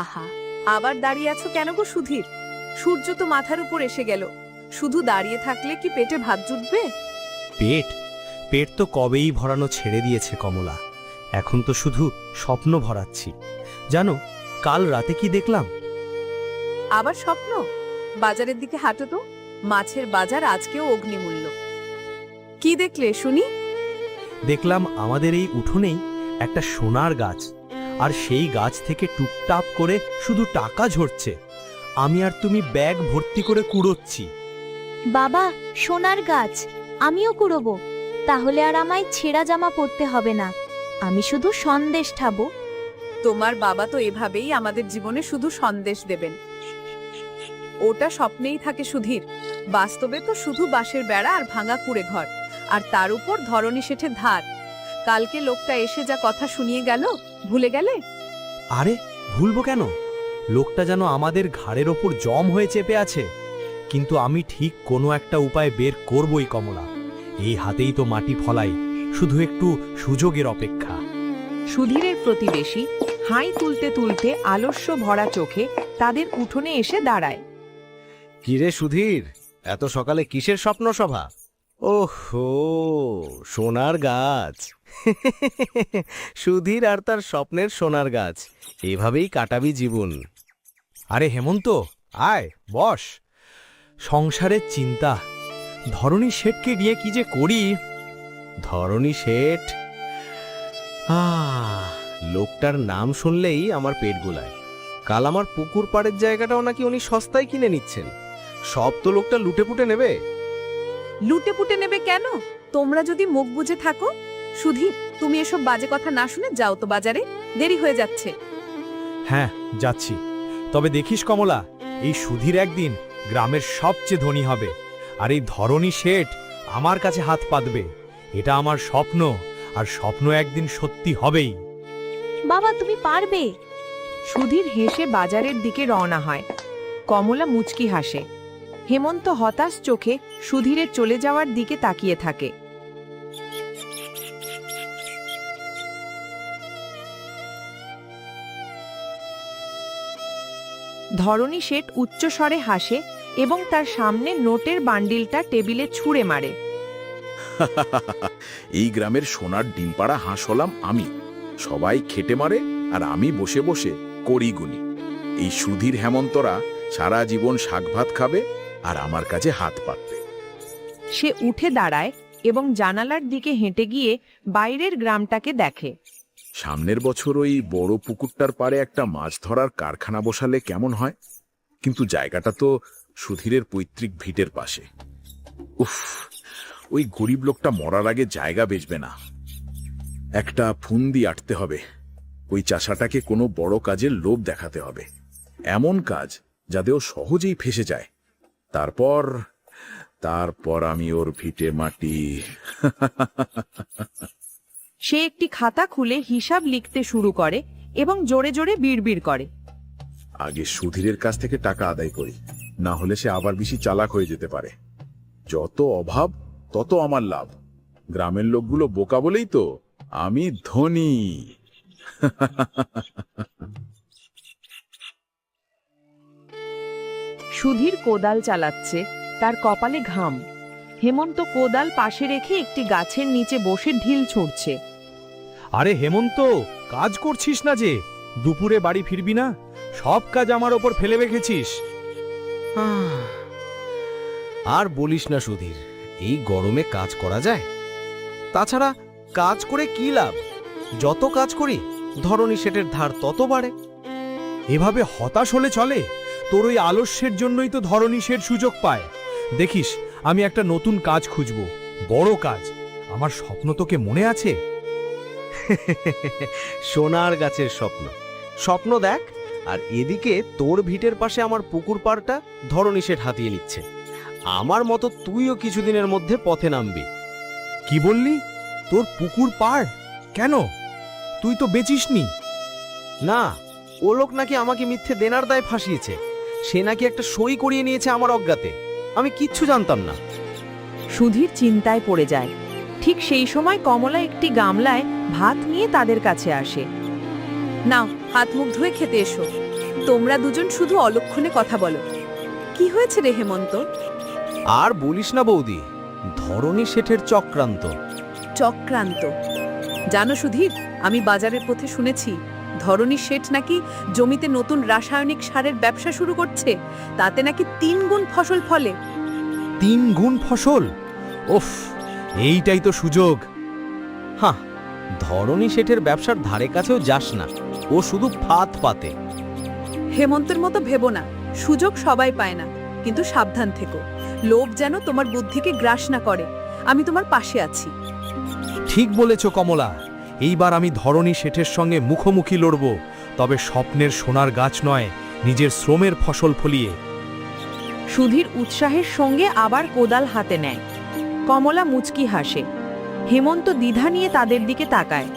আহা আবার দাঁড়িয়ে আছো কেন গো সুধীর? সূর্য তো মাথার উপর এসে গেল। শুধু দাঁড়িয়ে থাকলে কি পেটে ভাত জুটবে? পেট? পেট তো কবেই ভরানো ছেড়ে দিয়েছে কমলা। এখন তো শুধু স্বপ্ন ভরাচ্ছি। জানো কাল রাতে কি দেখলাম? আবার স্বপ্ন? বাজারের দিকে হাঁটো তো। মাছের বাজার আজকেও অগ্নিমূল্য। কি দেখলে শুনি? দেখলাম আমাদের এই উঠোনেই একটা সোনার গাছ। আর সেই গাছ থেকে টুকটাপ করে শুধু টাকা ঝরছে। আমি আর তুমি ব্যাগ ভর্তি করে কুড়োচ্ছি। বাবা সোনার গাছ আমিও কুড়োবো। তাহলে আর আমায় ছেঁড়া জামা পরতে হবে না। আমি শুধু সন্দেশ ঠাবো। তোমার বাবা তো এভাবেই আমাদের জীবনে শুধু সন্দেশ দেবেন। ওটা স্বপ্নেই থাকে সুধীর। বাস্তবে তো শুধু বাঁশের বেড়া আর ভাঙা কুড়ে ঘর। আর তার উপর ধরনী শেঠের ধার। কালকে লোকটা এসে যা কথা শুনিয়ে গেল ভুলে গেলে? আরে ভুলবো কেন? লোকটা যেন আমাদের ঘাড়ের ওপর জম হয়ে চেপে আছে। কিন্তু আমি ঠিক কোনো একটা উপায় বের করবই কমলা। এই হাতেই তো মাটি ফলাই শুধু একটু সুযোগের অপেক্ষা। সুধীরের প্রতিবেশী হাই তুলতে তুলতে আলস্য ভরা চোখে তাদের উঠোনে এসে দাঁড়ায়। কিরে সুধীর এত সকালে কিসের স্বপ্ন সভা ওহো সোনার গাছ। সুধীর আর তার স্বপ্নের সোনার গাছ। এভাবেই কাটাবি জীবন। আরে হেমন্ত আয় বস। সংসারের চিন্তা। ধরণী শেঠকে নিয়ে কি যে করি? ধরণী শেঠ? আহ, লোকটার নাম শুনলেই আমার পেট গোলায়। কাল আমার পুকুর পাড়ের জায়গাটাও নাকি উনি সস্তায় কিনে নিচ্ছেন। সব তো লোকটা লুটে পুটে নেবে। লুটে পুটে নেবে কেন? তোমরা যদি মুখ বুজে থাকো সুধীর তুমি এসব বাজে কথা না শুনে যাও তো বাজারে। দেরি হয়ে যাচ্ছে। হ্যাঁ যাচ্ছি। তবে দেখিস কমলা এই সুধীর একদিন গ্রামের সবচেয়ে ধনী হবে। আর এই ধরনী শেঠ আমার কাছে হাত পাতবে। এটা আমার স্বপ্ন আর স্বপ্ন একদিন সত্যি হবেই। বাবা তুমি পারবে। সুধীর হেসে বাজারের দিকে রওনা হয়। কমলা মুচকি হাসে। হেমন্ত হতাশ চোখে সুধীরের চলে যাওয়ার দিকে তাকিয়ে থাকে। ধরণী শেঠ উচ্চস্বরে হাসে এবং তার সামনে নোটের বান্ডিলটা টেবিলে ছুঁড়ে মারে। এই গ্রামের সোনার ডিমপাড়া হাঁস হলাম আমি। সবাই খেটে মারে আর আমি বসে বসে করি গুনি। এই সুধীর হেমন্তরা সারা জীবন শাকভাত খাবে আর আমার কাছে হাত পাতবে। সে উঠে দাঁড়ায় এবং জানালার দিকে হেঁটে গিয়ে বাইরের গ্রামটাকে দেখে। সামনের বছর ওই বড় পুকুরটার পারে একটা মাছ ধরার কারখানা বসালে কেমন হয়? কিন্তু জায়গাটা তো সুধীরের পৈতৃক ভিটের পাশে। উফ, ওই গরিব লোকটা মরার আগে জায়গা বেচবে না। একটা ফুন্দি আটতে হবে। ওই চাষাটাকে কোনো বড় কাজের লোভ দেখাতে হবে। এমন কাজ যাতে ও সহজেই ফেসে যায়। তারপর তারপর আমি ওর ভিটে মাটি। সে একটি খাতা খুলে হিসাব লিখতে শুরু করে এবং জোরে জোরে বিড়বিড় করে। আগে সুধীরের কাছ থেকে টাকা আদায় করি না হলে সে আবার বেশি চালাক হয়ে যেতে পারে। যত অভাব তত আমার লাভ। গ্রামের লোকগুলো বোকা বলেই তো আমি ধনী। সুধীর কোদাল চালাচ্ছে তার কপালে ঘাম। হেমন্ত কোদাল পাশে রেখে একটি গাছের নিচে বসে ঢিল ছুঁড়ছে। আরে হেমন্ত কাজ করছিস না যে? দুপুরে বাড়ি ফিরবি না? সব কাজ আমার ওপর ফেলে রেখেছিস। আর বলিস না সুধীর এই গরমে কাজ করা যায়? তাছাড়া কাজ করে কি লাভ? যত কাজ করি ধরনী সেটের ধার তত বাড়ে। এভাবে হতাশ হলে চলে? তোর ওই আলস্যের জন্যই তো ধরনী শেঠ সুযোগ পায়। দেখিস আমি একটা নতুন কাজ খুঁজব বড় কাজ। আমার স্বপ্ন তোকে মনে আছে? সোনার গাছের স্বপ্ন। স্বপ্ন দেখ আর এদিকে তোর ভিটের পাশে আমার পুকুর পাড়টা ধরনী সেট হাতিয়ে নিচ্ছে। আমার মতো তুইও কিছুদিনের মধ্যে পথে নামবি। কি বললি? তোর পুকুর পাড়? কেন? তুই তো বেচিসনি। না ও লোক নাকি আমাকে মিথ্যে দেনার দায় ফাঁসিয়েছে। সে নাকি একটা সই করিয়ে নিয়েছে আমার অজ্ঞাতে। আমি কিচ্ছু জানতাম না। সুধীর চিন্তায় পড়ে যায়। ঠিক সেই সময় কমলা একটি গামলায় ভাত নিয়ে তাদের কাছে আসে। নাও হাত মুখ ধুয়ে খেতে এসো। তোমরা দুজন শুধু অলক্ষণে কথা বলো। কি হয়েছে রে হেমন্ত? আর বলিস না বৌদি ধরনী শেঠের চক্রান্ত। চক্রান্ত? জানো সুধীর আমি বাজারের পথে শুনেছি ধরনী শেঠ নাকি জমিতে নতুন রাসায়নিক সারের ব্যবসা শুরু করছে তাতে নাকি তিন গুণ ফসল ফলে। তিন গুণ ফসল? ওফ এইটাই তো সুযোগ। হ্যাঁ ধরনী শেঠের ব্যবসার ধারে কাছেও যাস না। ও শুধু ফাত পাতে। হেমন্তের মতো ভেবো না। সুযোগ সবাই পায় না। কিন্তু সাবধান থেকো। লোভ যেন তোমার বুদ্ধিকে গ্রাস না করে। আমি তোমার পাশে আছি। ঠিক বলেছ কমলা। এইবার আমি ধরনী শেঠের সঙ্গে মুখোমুখি লড়ব। তবে স্বপ্নের সোনার গাছ নয় নিজের শ্রমের ফসল ফলিয়ে। সুধীর উৎসাহের সঙ্গে আবার কোদাল হাতে নেয়। কমলা মুচকি হাসে। হেমন্ত দ্বিধা নিয়ে তাদের দিকে তাকায়।